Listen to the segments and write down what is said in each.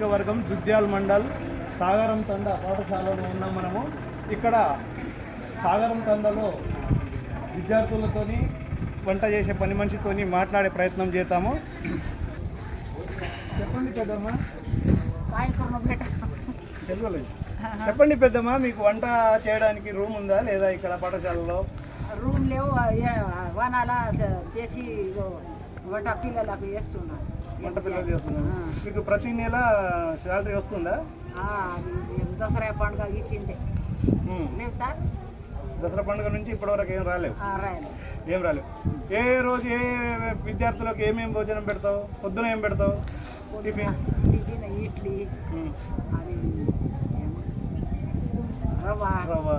నియోజకవర్గం దుద్యాల్ మండల్ సాగరం తండ పాఠశాలలో ఉన్నాం మనము. ఇక్కడ సాగరం తండలో విద్యార్థులతోని వంట చేసే పని మనిషితోని మాట్లాడే ప్రయత్నం చేద్దాము. చెప్పండి పెద్దమ్మా. చెప్పండి పెద్దమ్మా మీకు వంట చేయడానికి రూమ్ ఉందా లేదా ఇక్కడ పాఠశాలలో? రూమ్ లేవు వనాల చేసి వంట పిల్లలకు వేస్తున్నాను వంట పిల్లలు చేస్తున్నారు. మీకు ప్రతి నెల శాలరీ వస్తుందా? దసరా పండుగ ఇచ్చిండే. లేవు సార్? దసరా పండుగ నుంచి ఇప్పటివరకు ఏం రాలేవు. ఏం రాలేవు. ఏ రోజు ఏ విద్యార్థులకు ఏమేమి భోజనం పెడతావు? పొద్దున ఏం పెడతావు? టిఫిన్? టిఫిన్ ఇడ్లీ. అది రవ్వ. రవ్వ.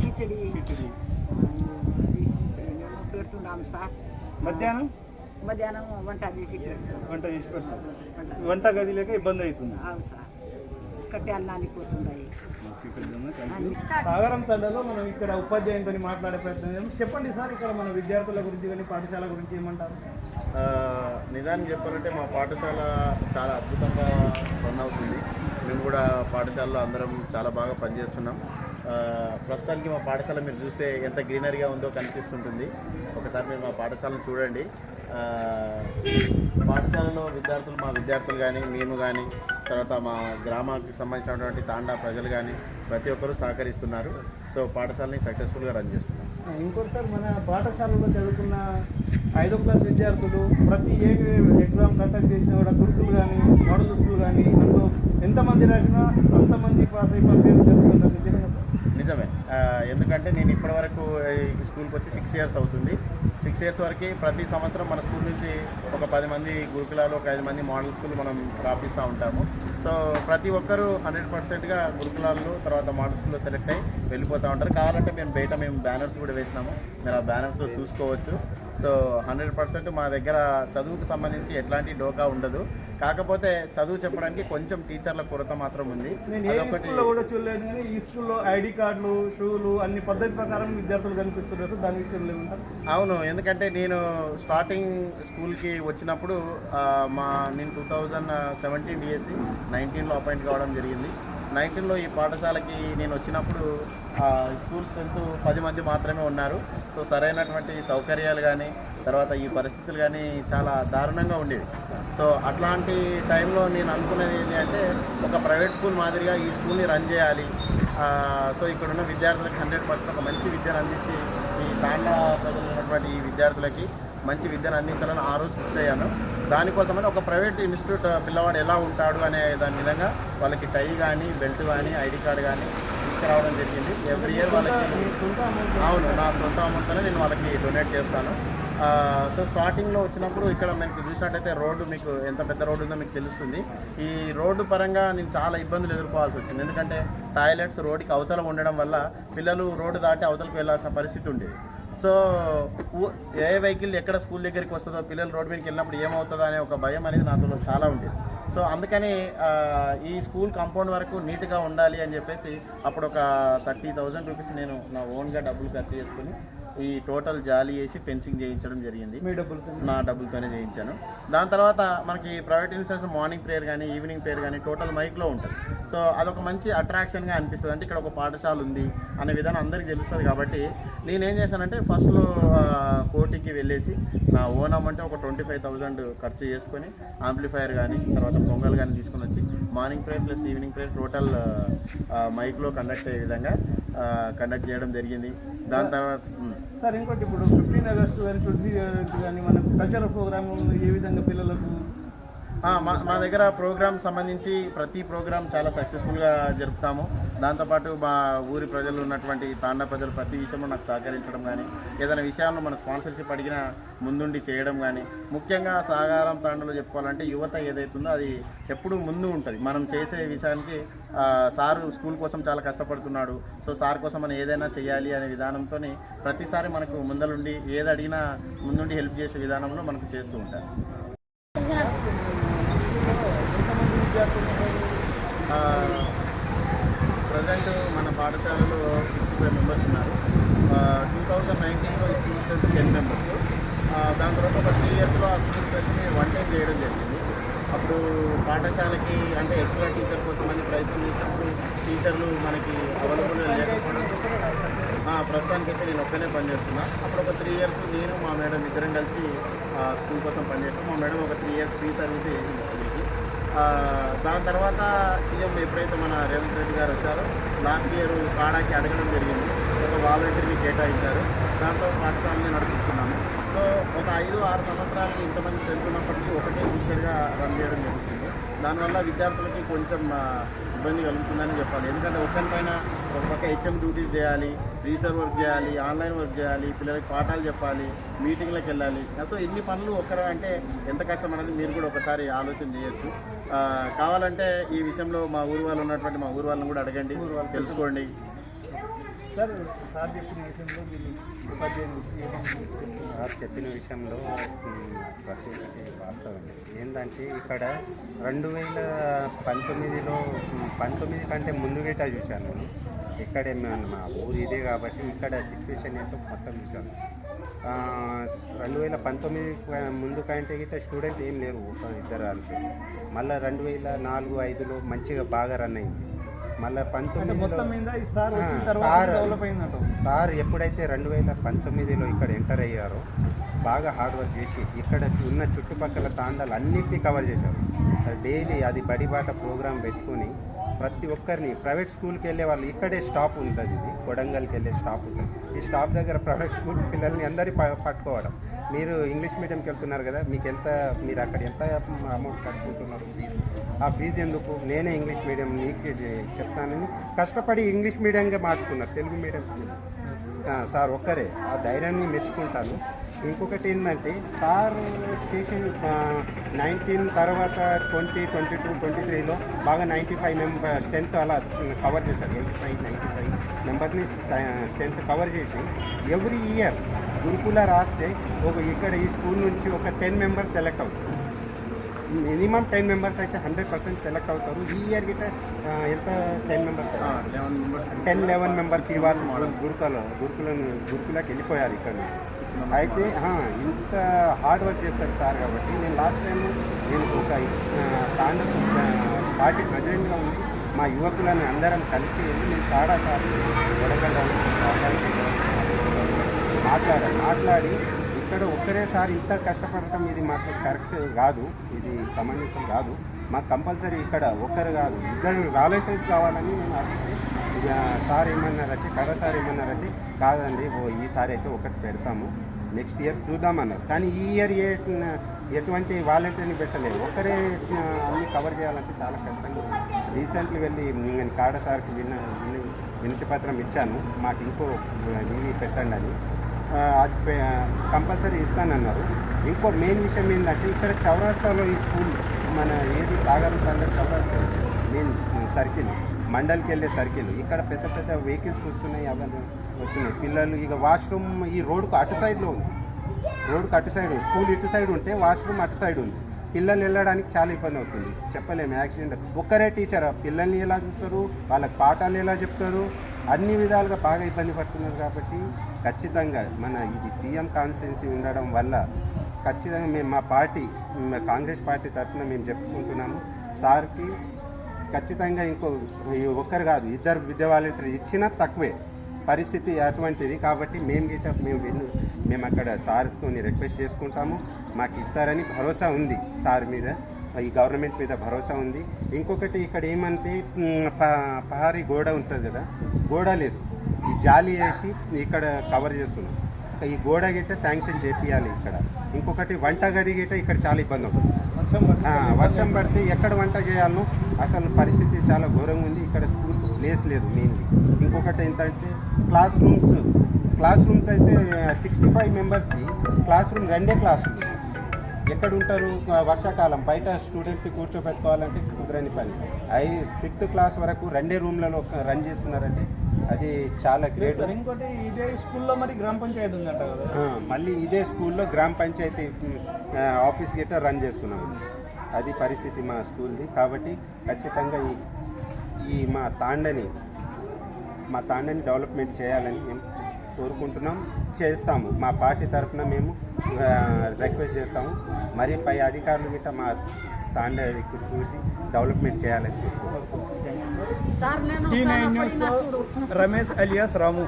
కిచడి. కిచిడి. పెడుతున్నాం సార్. మధ్యాహ్నం? మధ్యాహ్నం వంట చేసి వంట చేసి పెడతాం వంట గది లేక ఇబ్బంది అవుతుంది. అవు సార్. కట్టెలు నానిపోతున్నాయి సాగరం తండలో మనం ఇక్కడ ఉపాధ్యాయునితో మాట్లాడే ప్రయత్నం చేద్దాం. చెప్పండి సార్ ఇక్కడ మన విద్యార్థుల గురించి కానీ పాఠశాల గురించి ఏమంటారు? ఆ, నిజానికి చెప్పాలంటే మా పాఠశాల చాలా అద్భుతంగా రన్ అవుతుంది. మేము కూడా పాఠశాలలో అందరం చాలా బాగా పనిచేస్తున్నాం. ఆ, ప్రస్తుతానికి మా పాఠశాల మీరు చూస్తే ఎంత గ్రీనరీగా ఉందో కనిపిస్తుంటుంది. ఒకసారి మీరు మా పాఠశాలను చూడండి. పాఠశాలలో విద్యార్థులు మా విద్యార్థులు కానీ మేము కానీ తర్వాత మా గ్రామానికి సంబంధించినటువంటి తాండా ప్రజలు కానీ ప్రతి ఒక్కరూ సహకరిస్తున్నారు. సో పాఠశాలని సక్సెస్ఫుల్గా రన్ చేస్తున్నాం. ఇంకోటి సార్ మన పాఠశాలలో చదువుకున్న ఐదో క్లాస్ విద్యార్థులు ప్రతి ఏ ఎగ్జామ్ కండక్ట్ చేసినా కూడా గురుకులు కానీ మోడల్ స్కూల్ కానీ అందులో ఎంతమంది రాసినా అంతమంది పాస్ అయి పనిచేయడం జరుగుతుంది. నిజమే. ఎందుకంటే నేను ఇప్పటివరకు ఈ స్కూల్కి వచ్చి సిక్స్ ఇయర్స్ అవుతుంది. సిక్స్ ఇయర్స్ వరకు ప్రతి సంవత్సరం మన స్కూల్ నుంచి ఒక పది మంది గురుకులాలు ఒక ఐదు మంది మోడల్ స్కూల్ మనం రాపిస్తూ ఉంటాము. సో ప్రతి ఒక్కరూ హండ్రెడ్ పర్సెంట్గా గురుకులాల్లో తర్వాత మోడల్ స్కూల్లో సెలెక్ట్ అయ్యి వెళ్ళిపోతూ ఉంటారు. కావాలంటే మేము బయట మేము బ్యానర్స్ కూడా వేసినాము. మీరు ఆ బ్యానర్స్లో చూసుకోవచ్చు. సో హండ్రెడ్ పర్సెంట్ మా దగ్గర చదువుకు సంబంధించి ఎట్లాంటి డోకా ఉండదు. కాకపోతే చదువు చెప్పడానికి కొంచెం టీచర్ల కొరత మాత్రం ఉంది. కూడా చూడలేదు కానీ ఈ స్కూల్లో ఐడి కార్డులు షూలు అన్ని పద్ధతి ప్రకారం విద్యార్థులు కనిపిస్తున్నారు. దాని విషయంలో అవును ఎందుకంటే నేను స్టార్టింగ్ స్కూల్కి వచ్చినప్పుడు మా నేను టూ థౌజండ్ సెవెంటీన్ డిఎస్సి నైన్టీన్లో అపాయింట్ కావడం జరిగింది. నైన్టీన్లో ఈ పాఠశాలకి నేను వచ్చినప్పుడు స్కూల్ స్ట్రెంత్ పది మంది మాత్రమే ఉన్నారు. సో సరైనటువంటి సౌకర్యాలు కానీ తర్వాత ఈ పరిస్థితులు కానీ చాలా దారుణంగా ఉండేవి. సో అట్లాంటి టైంలో నేను అనుకున్నది ఏంటి అంటే ఒక ప్రైవేట్ స్కూల్ మాదిరిగా ఈ స్కూల్ని రన్ చేయాలి. సో ఇక్కడ ఉన్న విద్యార్థులకు హండ్రెడ్ పర్సెంట్ ఒక మంచి విద్యను అందించి ఈ తాండా ప్రజలు ఉన్నటువంటి ఈ విద్యార్థులకి మంచి విద్యను అందించాలని ఆ రోజు ఫిక్స్ అయ్యాను. దానికోసమని ఒక ప్రైవేట్ ఇన్స్టిట్యూట్ పిల్లవాడు ఎలా ఉంటాడు అనే దాని విధంగా వాళ్ళకి టై కానీ బెల్ట్ కానీ ఐడి కార్డు కానీ తీసుకురావడం జరిగింది. ఎవ్రీ ఇయర్ వాళ్ళకి అవును నా సొంత అమౌంట్తోనే నేను వాళ్ళకి డొనేట్ చేస్తాను. సో స్టార్టింగ్లో వచ్చినప్పుడు ఇక్కడ మీకు చూసినట్టయితే రోడ్డు మీకు ఎంత పెద్ద రోడ్డు ఉందో మీకు తెలుస్తుంది. ఈ రోడ్డు పరంగా నేను చాలా ఇబ్బందులు ఎదుర్కోవాల్సి వచ్చింది. ఎందుకంటే టాయిలెట్స్ రోడ్డుకి అవతల ఉండడం వల్ల పిల్లలు రోడ్డు దాటి అవతలకు వెళ్ళాల్సిన పరిస్థితి ఉండేది. సో ఊ- ఏ వెహికల్ ఎక్కడ స్కూల్ దగ్గరికి వస్తుందో పిల్లలు రోడ్డు మీదకి వెళ్ళినప్పుడు ఏమవుతుందో అనే ఒక భయం అనేది నాతో చాలా ఉండేది. సో అందుకని ఈ స్కూల్ కాంపౌండ్ వరకు నీట్గా ఉండాలి అని చెప్పేసి అప్పుడు ఒక థర్టీ థౌజండ్ రూపీస్ నేను నా ఓన్గా డబ్బులు ఖర్చు చేసుకుని ఈ టోటల్ జాలి వేసి ఫెన్సింగ్ చేయించడం జరిగింది. మీ డబ్బులు నా డబ్బులతోనే చేయించాను. దాని తర్వాత మనకి ప్రైవేట్ ఇన్స్టిట్యూట్స్ మార్నింగ్ ప్రేయర్ కానీ ఈవినింగ్ ప్రేయర్ కానీ టోటల్ మైక్లో ఉంటుంది. సో అదొక మంచి అట్రాక్షన్గా అనిపిస్తుంది. అంటే ఇక్కడ ఒక పాఠశాల ఉంది అనే విధానం అందరికీ తెలుస్తుంది కాబట్టి నేనేం చేశానంటే ఫస్ట్లో కోటికి వెళ్ళేసి నా ఓన్ అమౌంట్ ఒక ట్వంటీ ఫైవ్ థౌజండ్ ఖర్చు చేసుకొని ఆంప్లిఫైయర్ కానీ తర్వాత పొంగల్ కానీ తీసుకొని వచ్చి morning prayer plus evening prayer total మైక్లో కండక్ట్ అయ్యే విధంగా కండక్ట్ చేయడం జరిగింది. దాని తర్వాత. సార్ ఇంకోటి ఇప్పుడు ఫిఫ్టీన్ ఆగస్టు కానీ ట్వంటీ కానీ మనకు కల్చరల్ ప్రోగ్రామ్ ఏ విధంగా పిల్లలకు మా మా దగ్గర ప్రోగ్రామ్ సంబంధించి ప్రతి ప్రోగ్రామ్ చాలా సక్సెస్ఫుల్గా జరుపుతాము. దాంతోపాటు మా ఊరి ప్రజలు ఉన్నటువంటి తాండా ప్రజలు ప్రతి విషయంలో నాకు సహకరించడం కానీ ఏదైనా విషయాలను మన స్పాన్సర్షిప్ అడిగినా ముందుండి చేయడం కానీ ముఖ్యంగా సాగారం తాండలో చెప్పుకోవాలంటే యువత ఏదైతుందో అది ఎప్పుడూ ముందు ఉంటుంది. మనం చేసే విషయానికి సారు స్కూల్ కోసం చాలా కష్టపడుతున్నాడు. సో సార్ కోసం మనం ఏదైనా చేయాలి అనే విధానంతో ప్రతిసారి మనకు ముందలుండి ఏది అడిగినా ముందుండి హెల్ప్ చేసే విధానంలో మనకు చేస్తూ ఉంటారు ఎంతమంది విద్యార్థులు ప్రజెంట్ మన పాఠశాలలో సిక్స్టీ ఫైవ్ మెంబర్స్ ఉన్నారు. టూ థౌజండ్ నైన్టీన్లో ఈ స్కూల్ స్ట్రెంత్ టెన్ మెంబర్స్ దాని తర్వాత ఒక త్రీ ఇయర్స్లో ఆ స్కూల్ స్ట్రెంత్ని వన్ టైం చేయడం జరిగింది. అప్పుడు పాఠశాలకి అంటే ఎక్స్ట్రా టీచర్ కోసం అని ప్రయత్నం చేసినప్పుడు టీచర్లు మనకి అవైలబుల్ లేకపోవడం. ప్రస్తుతానికి ప్రస్తుతానికైతే నేను ఒక్కనే పనిచేస్తున్నా. అప్పుడు ఒక త్రీ ఇయర్స్ నేను మా మేడం ఇద్దరం కలిసి ఆ, స్కూల్ కోసం పనిచేస్తాం. మా మేడం ఒక త్రీ ఇయర్స్ ఫ్రీ సర్వీస్ చేసింది. దాని తర్వాత సీఎం ఎప్పుడైతే మన రేవంత్ రెడ్డి గారు వచ్చారో లాస్ట్ ఇయర్ కాడాకి అడగడం జరిగింది. ఒక వాలంటీర్ని కేటాయించారు. దాంతో పాఠశాలని నడిపిస్తున్నాము. సో ఒక ఐదు ఆరు సంవత్సరాలకి ఇంతమంది చదువుతున్నప్పటికీ ఒకటే టీచర్గా రన్ చేయడం జరుగుతుంది. దానివల్ల విద్యార్థులకి కొంచెం ఇబ్బంది కలుగుతుందని చెప్పాలి. ఎందుకంటే ఒకరిపైన ఒక పక్క హెచ్ఎం డ్యూటీస్ చేయాలి రిజిస్టర్ వర్క్ చేయాలి ఆన్లైన్ వర్క్ చేయాలి పిల్లలకి పాఠాలు చెప్పాలి మీటింగ్లకు వెళ్ళాలి. సో ఇన్ని పనులు ఒక్కరు అంటే ఎంత కష్టం అనేది మీరు కూడా ఒకసారి ఆలోచన చేయొచ్చు. కావాలంటే ఈ విషయంలో మా ఊరు వాళ్ళు ఉన్నటువంటి మా ఊరు వాళ్ళని కూడా అడగండి తెలుసుకోండి. సార్ సార్ చెప్పిన విషయంలో మీరు ఉపాధ్యాయులు ఏమని సార్ చెప్పిన విషయంలో మ్, ప్రతి ఒక్కటి వాస్తవం. ఏంటంటే ఇక్కడ రెండు వేల పంతొమ్మిదిలో పంతొమ్మిది కంటే ముందు గిట్ట చూశాను నేను. ఇక్కడే మన మా ఊరు ఇదే కాబట్టి ఇక్కడ సిచ్యువేషన్ ఏంటో మొత్తం ఆ, రెండు వేల పంతొమ్మిది ముందు కంటే గిట్ట స్టూడెంట్ ఏం లేరు ఒక ఇద్దరు అంతే. మళ్ళీ రెండు వేల నాలుగు ఐదులో మంచిగా బాగా రన్ అయింది. మళ్ళీ పంతొమ్మిది సార్ సార్ ఎప్పుడైతే రెండు వేల పంతొమ్మిదిలో ఇక్కడ ఎంటర్ అయ్యారో బాగా హార్డ్ వర్క్ చేసి ఇక్కడ ఉన్న చుట్టుపక్కల తాండాలు అన్నింటినీ కవర్ చేశారు. డైలీ అది బడిబాట ప్రోగ్రాం పెట్టుకొని ప్రతి ఒక్కరిని ప్రైవేట్ స్కూల్కి వెళ్ళే వాళ్ళు ఇక్కడే స్టాప్ ఉంటుంది. ఇది కొడంగల్కి వెళ్ళే స్టాప్ ఉంటుంది. ఈ స్టాప్ దగ్గర ప్రైవేట్ స్కూల్ పిల్లల్ని అందరి పట్టుకోవడం. మీరు ఇంగ్లీష్ మీడియంకి వెళ్తున్నారు కదా మీకు ఎంత మీరు అక్కడ ఎంత అమౌంట్ కట్టుకుంటున్నారు? ఫీజు ఆ ఫీజు ఎందుకు? నేనే ఇంగ్లీష్ మీడియం నీకు చెప్తానని కష్టపడి ఇంగ్లీష్ మీడియంగా మార్చుకున్నారు. Telugu medium school. సార్ ఒక్కరే. ఆ ధైర్యాన్ని మెచ్చుకుంటాను. ఇంకొకటి ఏంటంటే సార్ చేసిన నైన్టీన్ తర్వాత ట్వంటీ ట్వంటీ టూ ట్వంటీ త్రీలో బాగా నైంటీ ఫైవ్ మెంబర్ స్ట్రెంత్ అలా కవర్ చేశారు. ఎయిటీ ఫైవ్ నైంటీ ఫైవ్ మెంబర్ని స్ట్రెంత్ కవర్ చేసి ఎవ్రీ ఇయర్ గురుకుల రాస్తే ఒక ఇక్కడ ఈ స్కూల్ నుంచి ఒక టెన్ మెంబర్స్ సెలెక్ట్ అవుతారు. మినిమం టెన్ మెంబర్స్ అయితే హండ్రెడ్ పర్సెంట్ సెలెక్ట్ అవుతారు. ఈ ఇయర్ గిట్ట ఎంత ten members? Eleven members ten eleven members ఇవాళ గురుకుల గురుకులను గురుకులకు వెళ్ళిపోయారు ఇక్కడ. అయితే ఇంత హార్డ్ వర్క్ చేస్తారు సార్ కాబట్టి నేను లాస్ట్ టైం నేను ఒక తాండ పార్టీ ప్రెసిడెంట్గా ఉండి మా యువకులను అందరం కలిసి వెళ్ళి నేను తాడా సార్ వడగండ మాట్లాడాను మాట్లాడి ఇక్కడ ఒక్కరేసారి ఇంత కష్టపడటం ఇది మాకు కరెక్ట్ కాదు ఇది సమంజసం కాదు. మాకు కంపల్సరీ ఇక్కడ ఒక్కరు కాదు ఇద్దరు వాలంటీర్స్ కావాలని నేను అడిగితే సార్ ఏమన్నారంటే కడ సార్ ఏమన్నారంటే కాదండి ఓ ఈసారి అయితే ఒకటి పెడతాము నెక్స్ట్ ఇయర్ చూద్దామన్నారు. కానీ ఈ ఇయర్ ఏ ఎటువంటి వాలంటీర్ని పెట్టలేదు. ఒకరే అన్ని కవర్ చేయాలంటే చాలా కష్టంగా రీసెంట్లీ వెళ్ళి నేను కాడ సార్కి విన్న విన్న- వినతి పత్రం ఇచ్చాను. మాకు ఇంకో ఇవి పెట్టండి అని. అది కంపల్సరీ ఇస్తానన్నారు. ఇంకో మెయిన్ విషయం ఏంటంటే ఇక్కడ చౌరాస్తాలో ఈ స్కూల్ మన ఏది సాగర్ సందర్ చౌరాస్తా మెయిన్ సర్కిల్ మండల్కి వెళ్ళే సర్కిల్ ఇక్కడ పెద్ద పెద్ద వెహికల్స్ వస్తున్నాయి అవన్నీ వస్తున్నాయి. పిల్లలు ఇక వాష్రూమ్ ఈ రోడ్కు అటు సైడ్లో ఉంది. రోడ్కు అటు సైడ్ స్కూల్ ఇటు సైడ్ ఉంటే వాష్రూమ్ అటు సైడ్ ఉంది. పిల్లలు వెళ్ళడానికి చాలా ఇబ్బంది అవుతుంది. చెప్పలేము యాక్సిడెంట్. ఒక్కరే టీచర్ పిల్లల్ని ఎలా చూస్తారు? వాళ్ళకి పాఠాలు ఎలా చెప్తారు? అన్ని విధాలుగా బాగా ఇబ్బంది పడుతున్నారు కాబట్టి ఖచ్చితంగా మన ఇది సీఎం కాన్స్టెన్సీ ఉండడం వల్ల ఖచ్చితంగా మేము మా పార్టీ కాంగ్రెస్ పార్టీ తరఫున మేము చెప్పుకుంటున్నాము. సార్కి ఖచ్చితంగా ఇంకో ఒక్కరు కాదు ఇద్దరు విద్యా వాలంటీర్ ఇచ్చినా తక్కువే పరిస్థితి అటువంటిది. కాబట్టి మేము గిట్ట మేము విన్ను మేము అక్కడ సార్తో రిక్వెస్ట్ చేసుకుంటాము. మాకు ఇస్తారని భరోసా ఉంది సార్ మీద ఈ గవర్నమెంట్ మీద భరోసా ఉంది. ఇంకొకటి ఇక్కడ ఏమంటే ప- పహారీ గోడ ఉంటుంది కదా గోడ లేదు. ఈ జాలి వేసి ఇక్కడ కవర్ చేస్తున్నాం ఈ గోడ గిట్ట శాంక్షన్ చేపియాలి ఇక్కడ. ఇంకొకటి వంట గది గిట్ట ఇక్కడ చాలా ఇబ్బంది అవుతుంది. వర్షం పడితే ఎక్కడ వంట చేయాలనో అసలు పరిస్థితి చాలా ఘోరంగా ఉంది. ఇక్కడ స్కూల్ ప్లేస్ లేదు మెయిన్లీ ఇంకొకటి ఏంటంటే క్లాస్ రూమ్స్ క్లాస్ రూమ్స్ అయితే సిక్స్టీ ఫైవ్ మెంబర్స్కి క్లాస్ రూమ్ రెండే క్లాస్ రూమ్ ఎక్కడ ఉంటారు? వర్షాకాలం. బయట స్టూడెంట్స్ని కూర్చోబెట్టుకోవాలంటే కుదరని పని. ఐ ఫిఫ్త్ క్లాస్ వరకు రెండే రూమ్లలో రన్ చేస్తున్నారంటే అది చాలా గ్రేట్ ఇంకోటి ఇదే స్కూల్లో మరి గ్రామ పంచాయతీ ఉందంట మళ్ళీ ఇదే స్కూల్లో గ్రామ పంచాయతీ ఆఫీస్ గిట్ట రన్ చేస్తున్నాం. అది పరిస్థితి మా స్కూల్ది. కాబట్టి ఖచ్చితంగా ఈ ఈ మా తాండని మా తాండని డెవలప్మెంట్ చేయాలని మేము కోరుకుంటున్నాం. చేస్తాము. మా పార్టీ తరఫున మేము రిక్వెస్ట్ చేస్తాము. మరి పై అధికారులు గిట్ట మా దాంట్లో ఇక్కడ చూసి డెవలప్మెంట్ చేయాలని సార్ నేను టీ చాలా నైన్ పడినా న్యూస్లో చూడు. రమేష్ అలియాస్ రాము.